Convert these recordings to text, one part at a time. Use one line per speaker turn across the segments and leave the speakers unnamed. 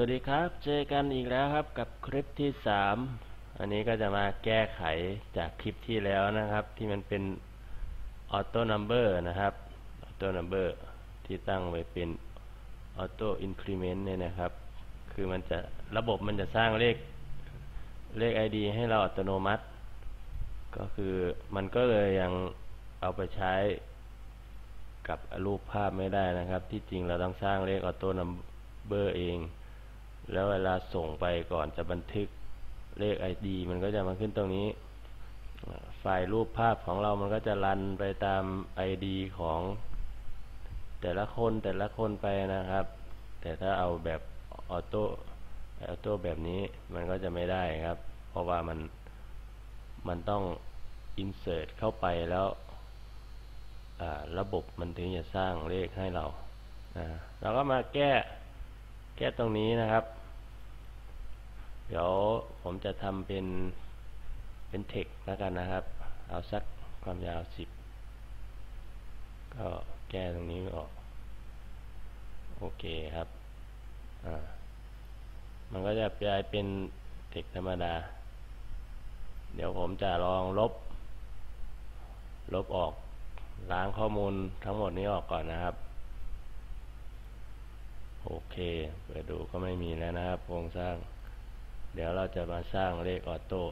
วัสดีครับ เจอกันอีกแล้วครับกับคลิปที่สามอันนี้ก็จะมาแก้ไขจากคลิปที่แล้วนะครับ ที่มันเป็นออโต้นัมเบอร์นะครับออโต้นัมเบอร์ที่ตั้งไว้เป็นออโต้อินครีเมนต์เนี่ยนะครับ คือมันจะระบบมันจะสร้างเลขเลข ID ให้เราอัตโนมัติ ก็คือมันก็เลยยังเอาไปใช้กับรูปภาพไม่ได้นะครับ ที่จริงเราต้องสร้างเลขออโต้นัมเบอร์เอง แล้วเวลาส่งไปก่อนจะบันทึกเลข ID มันก็จะมาขึ้นตรงนี้ ไฟล์รูปภาพของเรามันก็จะรันไปตาม ID ของแต่ละคนแต่ละคนไปนะครับ แต่ถ้าเอาแบบออโต้ออโต้แบบนี้มันก็จะไม่ได้ครับ เพราะว่ามันมันต้อง insert เข้าไปแล้วระบบมันถึงจะสร้างเลขให้เราเราก็มาแก้แก้ตรงนี้นะครับ เดี๋ยวผมจะทำเป็นเป็นเทคแล้วกันนะครับ เอาสักความยาวสิบก็แก้ตรงนี้ออก โอเคครับอ่ามันก็จะกลายเป็นเทคธรรมดา เดี๋ยวผมจะลองลบ ลบออกล้างข้อมูลทั้งหมดนี้ออกก่อนนะครับ โอเค เปิดดูก็ไม่มีแล้วนะครับโครงสร้าง เดี๋ยวเราจะมาสร้างเลขออโต้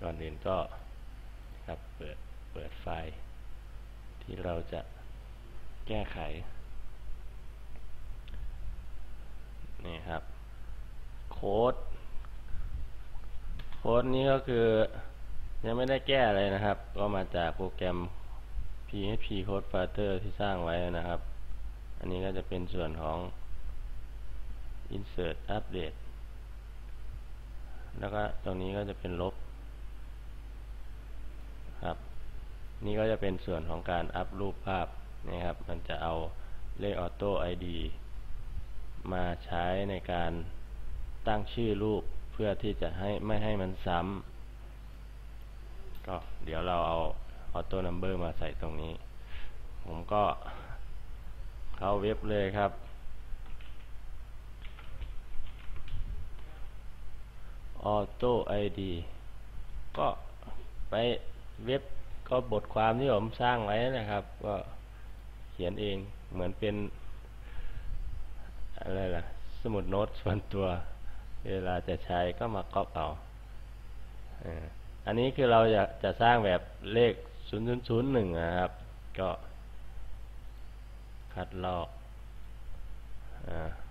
ก่อนอื่นก็ครับเปิดเปิดไฟล์ ที่เราจะแก้ไข นี่ครับ โค้ด โค้ดนี้ก็คือ ยังไม่ได้แก้อะไรนะครับ ก็มาจากโปรแกรม PHP Code Fighter ที่สร้างไว้นะครับ อันนี้ก็จะเป็นส่วนของ Insert Update แล้วก็ตรงนี้ก็จะเป็นลบครับ นี่ก็จะเป็นส่วนของการอัพรูปภาพนะครับ มันจะเอาเลขออโต้ ID มาใช้ในการตั้งชื่อรูปเพื่อที่จะให้ไม่ให้มันซ้ำก็เดี๋ยวเราเอาออโต้นัมเบอร์มาใส่ตรงนี้ ผมก็เข้าเว็บเลยครับ ออโต้ไอดีก็ไปเว็บก็บทความที่ผมสร้างไว้นะครับ ก็เขียนเองเหมือนเป็น อะไรล่ะ สมุดโน้ตส่วนตัว เวลาจะใช้ก็มาก๊อปเอาอันนี้คือเราจะจะสร้างแบบเลข 0001 นะครับ ก็ คัดลอกสับ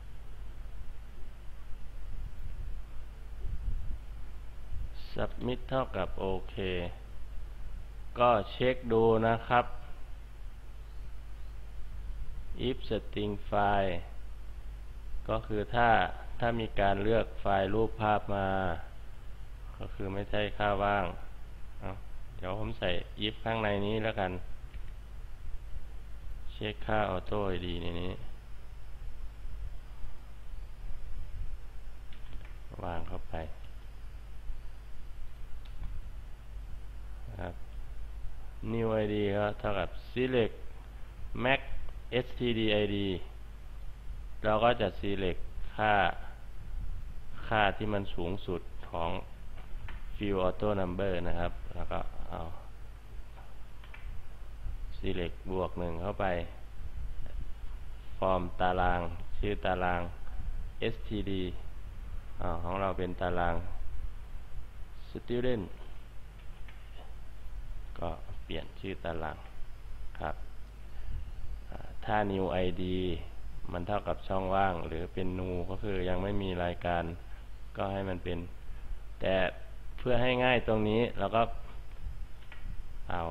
มิดเท่ากับโอเคก็เช็คดูนะครับ if string file ก็คือถ้าถ้ามีการเลือกไฟล์รูปภาพมา ก็คือไม่ใช่ค่าว่าง เดี๋ยวผมใส่ยิบข้างในนี้แล้วกัน เช็คค่าออโต้ดีในนี้ วางเข้าไป ครับ new id ก็เท่ากับ select max std id เราก็จะ select ค่า ค่าที่มันสูงสุดของ view auto number นะครับ แล้วก็เอา select บวกหนึ่งเข้าไป ฟอร์มตาราง ชื่อตาราง std อของเราเป็นตาราง student ก็เปลี่ยนชื่อตารางครับถ้า new id มันเท่ากับช่องว่าง หรือเป็น new ก็คือยังไม่มีรายการก็ให้มันเป็น แต่เพื่อให้ง่ายตรงนี้เราก็เอา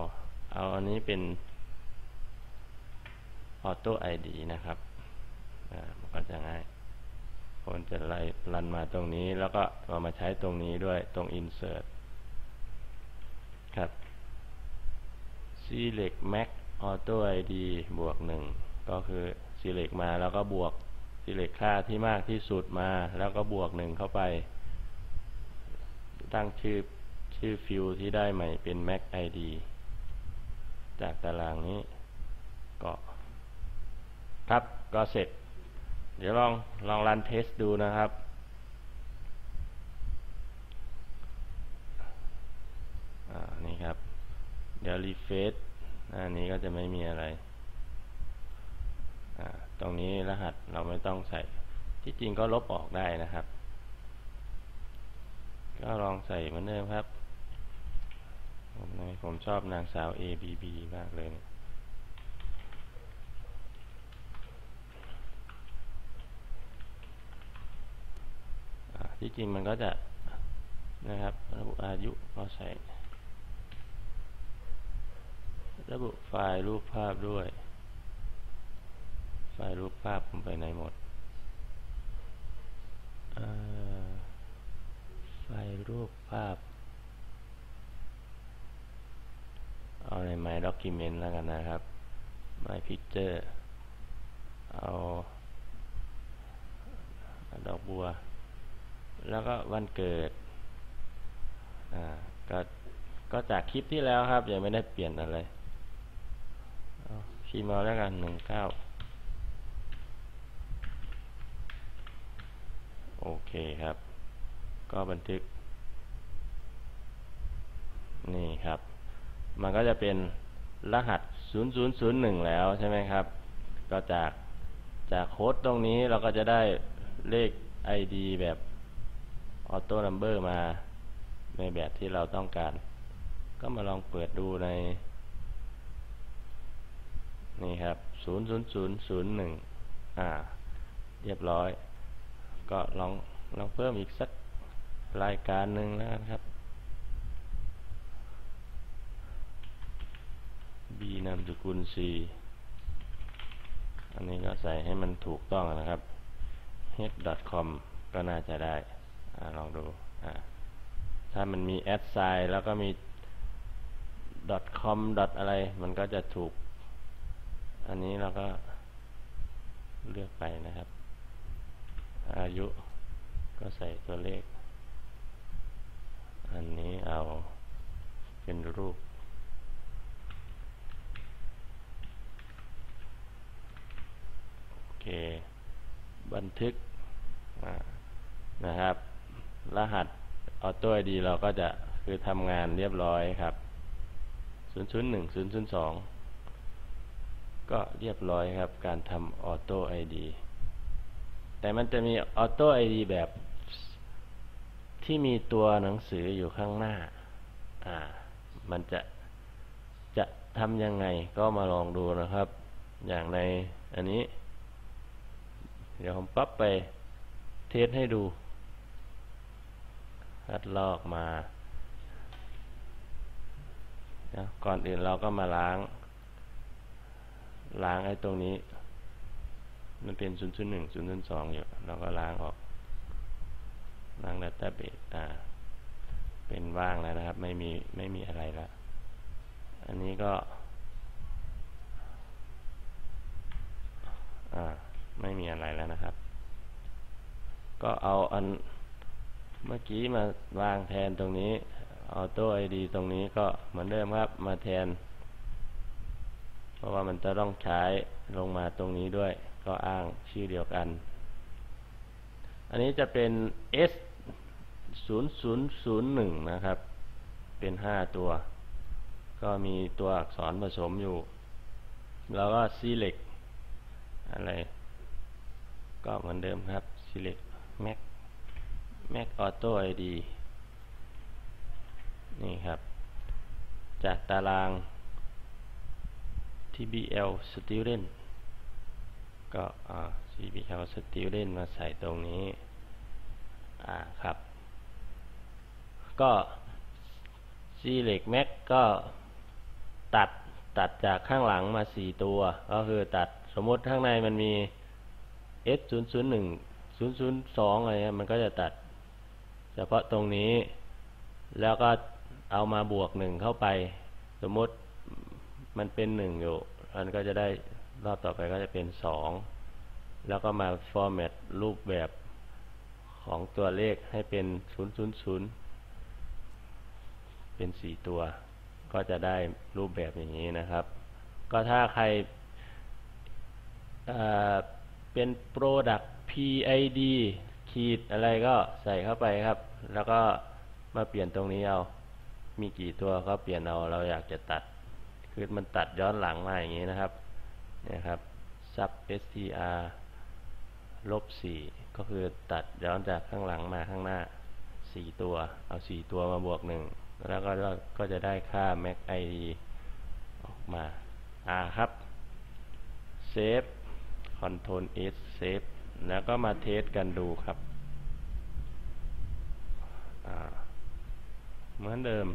เอาอันนี้เป็นออโต้ไอดีนะครับมันก็จะง่ายคนจะไล่รันมาตรงนี้แล้วก็เอามาใช้ตรงนี้ด้วยตรง insert ครับ select max auto id บวกหนึ่งก็คือ select มาแล้วก็บวก select ค่าที่มากที่สุดมาแล้วก็บวกหนึ่งเข้าไป ตั้งชื่อชื่อฟิลที่ได้ใหม่เป็น Mac ID จากตารางนี้ก็ครับก็เสร็จ เดี๋ยวลองลองรันเทสดูนะครับ อ่า นี่ครับ เดี๋ยวรีเฟซอันนี้ก็จะไม่มีอะไร ตรงนี้รหัสเราไม่ต้องใส่ ที่จริงก็ลบออกได้นะครับ ก็ลองใส่เหมือนเดิมครับ ผมผมชอบนางสาว ABB มากเลยที่จริงมันก็จะนะครับระบุอายุก็ใส่ ระบุไฟล์รูปภาพด้วย ไฟล์รูปภาพผมไปไหนหมดไฟล์รูปภาพ เอาใน My Document แล้วกันนะครับ My Picture เอาดอกบัว แล้วก็วันเกิด อ่า ก็ ก็จากคลิปที่แล้วครับ ยังไม่ได้เปลี่ยนอะไร เอาคีย์มาแล้วกันหนึ่งเก้าโอเคครับ ก็บันทึก นี่ครับ มันก็จะเป็นรหัส 0001 แล้วใช่ไหมครับ ก็จากจากโค้ดตรงนี้เราก็จะได้เลข ID แบบ Auto Number มาในแบบที่เราต้องการ ก็มาลองเปิดดูใน นี่ครับ00001อ่า เรียบร้อย ก็ลองลองเพิ่มอีกสักรายการหนึ่งแล้วกันครับ B นามสกุล C อันนี้ก็ใส่ให้มันถูกต้องนะครับ head.com ก็น่าจะได้อลองดูถ้ามันมี add sign แล้วก็มี .com อะไร มันก็จะถูก อันนี้เราก็เลือกไปนะครับ อายุก็ใส่ตัวเลข อันนี้เอาเป็นรูป โอเค บันทึกนะครับ รหัสออโต้ไอดีเราก็จะคือทำงานเรียบร้อยครับ 001 002 ก็เรียบร้อยครับ การทำออโต้ไอดีแต่มันจะมีออโต้ไอดีแบบที่มีตัวหนังสืออยู่ข้างหน้า อ่า มันจะจะทำยังไงก็มาลองดูนะครับ อย่างในอันนี้ เดี๋ยวผมปั๊บไปเทสให้ดูคัดลอกมา ก่อนอื่นเราก็มาล้าง ล้างไอ้ตรงนี้ มันเป็น0 0 1 0 0 2องอยู่เราก็ล้างออก ล้างดัตต้าเบสอ่าเป็นว่างแล้วนะครับ ไม่มีไม่มีอะไรแล้วอันนี้ก็ อ่า ไม่มีอะไรแล้วนะครับ ก็เอาอันเมื่อกี้มาวางแทนตรงนี้ออโต้ไอดีตรงนี้ก็เหมือนเดิมครับ มาแทน ราะว่ามันจะต้องใช้ลงมาตรงนี้ด้วย ก็อ้างชื่อเดียวกัน อันนี้จะเป็น S 0001 นะครับ เป็น 5 ตัว ก็มีตัวอักษรผสมอยู่ แล้วก็ select อะไร ก็เหมือนเดิมครับ select mac mac auto id นี่ครับ จากตาราง tbl student ก็ tbl student มาใส่ตรงนี้ อ่าครับ ก็ select mac ก็ตัดตัดจากข้างหลังมาสี่ตัว ก็คือตัดสมมติข้างในมันมี s 0 0 1 0 0 2อะไรเงี้ยมันก็จะตัด เฉพาะตรงนี้ แล้วก็เอามาบวกหนึ่งเข้าไป สมมติ มันเป็นหนึ่งอยู่มันก็จะได้รอบต่อไปก็จะเป็นสองแล้วก็มาฟอร์แมตรูปแบบของตัวเลขให้เป็น 000 เป็นสี่ตัว ก็จะได้รูปแบบอย่างนี้นะครับ ก็ถ้าใครเป็น product PID ขีดอะไรก็ใส่เข้าไปครับ แล้วก็มาเปลี่ยนตรงนี้เอา มีกี่ตัวก็เปลี่ยนเอา เราอยากจะตัด คือมันตัดย้อนหลังมาอย่างนี้นะครับนี่ครับ sub str ลบสี่ก็คือตัดย้อนจากข้างหลังมาข้างหน้าสี่ตัว เอาสี่ตัวมาบวกหนึ่งแล้วก็ก็จะได้ค่า mac id ออกมา อ่าครับ save control s save แล้วก็มาเทสกันดูครับอ่าเหมือนเดิม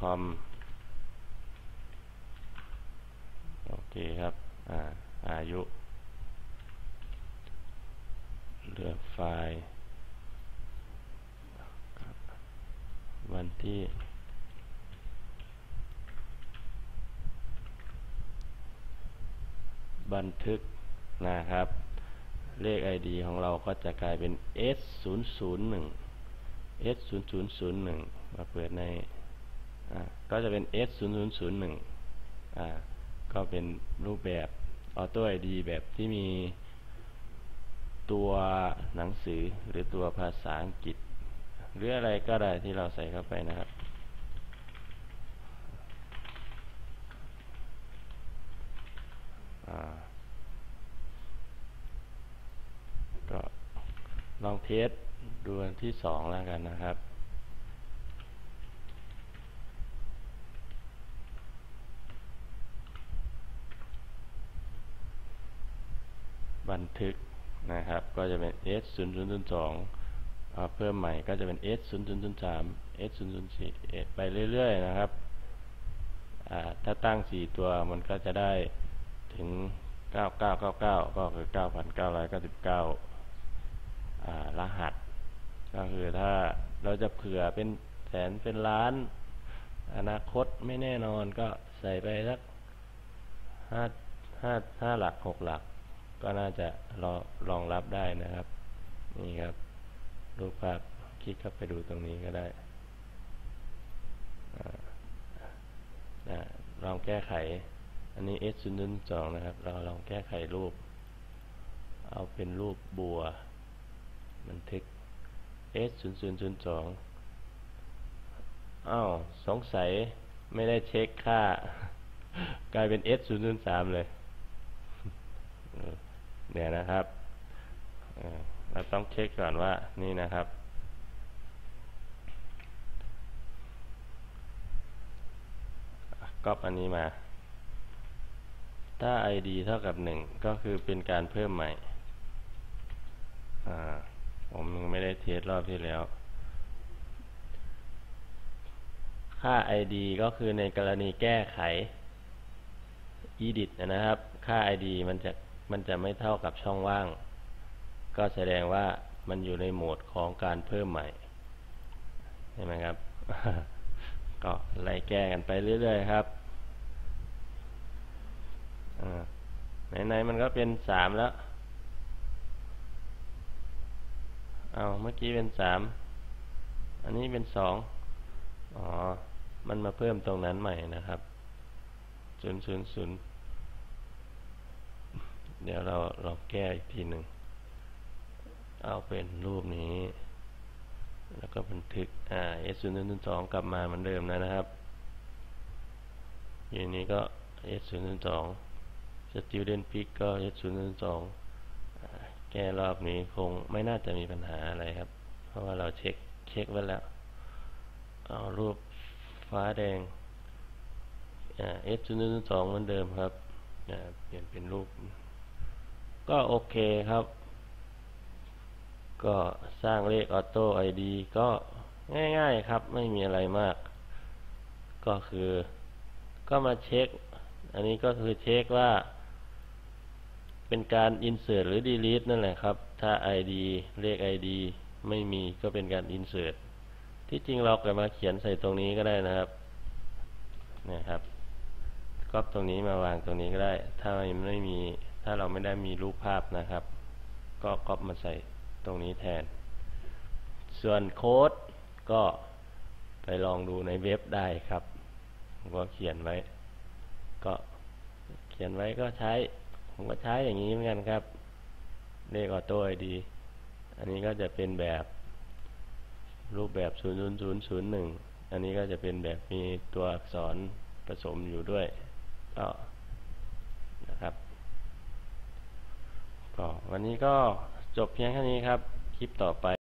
com โอเคครับ อ่า อายุ เลือกไฟล์ วันที่บันทึกนะครับ เลข ID ของเราก็จะกลายเป็น S 0 0 1 S 0 0 0 1 มาเปิดใน ก็จะเป็น S 0 0 0 1อ่าก็เป็นรูปแบบ Auto ID แบบที่มีตัวหนังสือหรือตัวภาษาอังกฤษ หรืออะไรก็ได้ที่เราใส่เข้าไปนะครับ ก็ลองเทสดูอันที่สองแล้วกันนะครับ บัน ทึกนะครับ ก็จะเป็น s 0 0 0 2เพิ่มใหม่ก็จะเป็น s 0 0 0 3 s 0 0 4ไปเรื่อยๆนะครับ ถ้าตั้ง 4 ตัวมันก็จะได้ถึง 9999 ก็คือ 9,999 รหัส ก็คือถ้าเราจะเผื่อเป็นแสนเป็นล้าน อนาคตไม่แน่นอนก็ใส่ไปสักห้าห้าห้าหลักหกหลัก ก็น่าจะรอรองรับได้นะครับ นี่ครับ รูปภาพคลิกเข้าไปดูตรงนี้ก็ได้นะลองแก้ไข อันนี้ S 0 1 2นะครับ เราลองแก้ไขรูป เอาเป็นรูปบัว บันทึก S 0 0 0 2อ้าวสงสัยไม่ได้เช็คค่ากลายเป็น S 0 0 3เลย เนี่ยนะครับเราต้องเช็คก่อนว่านี่นะครับ ก๊อปอันนี้มา ถ้า id เท่ากับ 1 ก็คือเป็นการเพิ่มใหม่ผมไม่ได้เทสรอบที่แล้ว ค่า id ก็คือในกรณีแก้ไข edit นะครับ ค่า id มันจะ มันจะไม่เท่ากับช่องว่าง ก็แสดงว่ามันอยู่ในโหมดของการเพิ่มใหม่ใช่ไหมครับ ก็ไล่แก้กันไปเรื่อยๆครับไหนๆมันก็เป็นสามแล้ว เอาเมื่อกี้เป็นสาม อันนี้เป็นสอง อ๋อ มันมาเพิ่มตรงนั้นใหม่นะครับศูนย์ศูนย์ศูนย์ เดี๋ยวเราเราแก้อีกทีหนึ่ง เอาเป็นรูปนี้ แล้วก็บันทึก อ่า S 0 1 2กลับมาเหมือนเดิมนะนะครับอย่างนี้ก็ S 0 1 2 Student Pick ก็ S 0 1 2แก้รอบนี้คงไม่น่าจะมีปัญหาอะไรครับ เพราะว่าเราเช็คเช็คไว้แล้ว เอารูปฟ้าแดง S 0 1 2เหมือนเดิมครับเปลี่ยนเป็นรูป ก็โอเคครับ ก็สร้างเลขออโต้ไอดีก็ง่าย ๆครับ ไม่มีอะไรมาก ก็คือ ก็มาเช็ค อันนี้ก็คือเช็คว่า เป็นการ insert หรือ delete นั่นแหละครับ ถ้า id เลข id ไม่มีก็เป็นการ insert ที่จริงเราก็มาเขียนใส่ตรงนี้ก็ได้นะครับนะครับก็ตรงนี้มาวางตรงนี้ก็ได้ ถ้าไม่มี ถ้าเราไม่ได้มีรูปภาพนะครับ ก็ก๊อปมาใส่ตรงนี้แทน ส่วนโค้ดก็ไปลองดูในเว็บได้ครับผมก็เขียนไว้ ก็เขียนไว้ก็ใช้ ผมก็ใช้อย่างนี้เหมือนกันครับเลขออโต้ไอดี อันนี้ก็จะเป็นแบบรูปแบบ 00001 อันนี้ก็จะเป็นแบบมีตัวอักษรผสมอยู่ด้วยก็นะครับ ก็วันนี้ก็จบเพียงแค่นี้ครับ คลิปต่อไป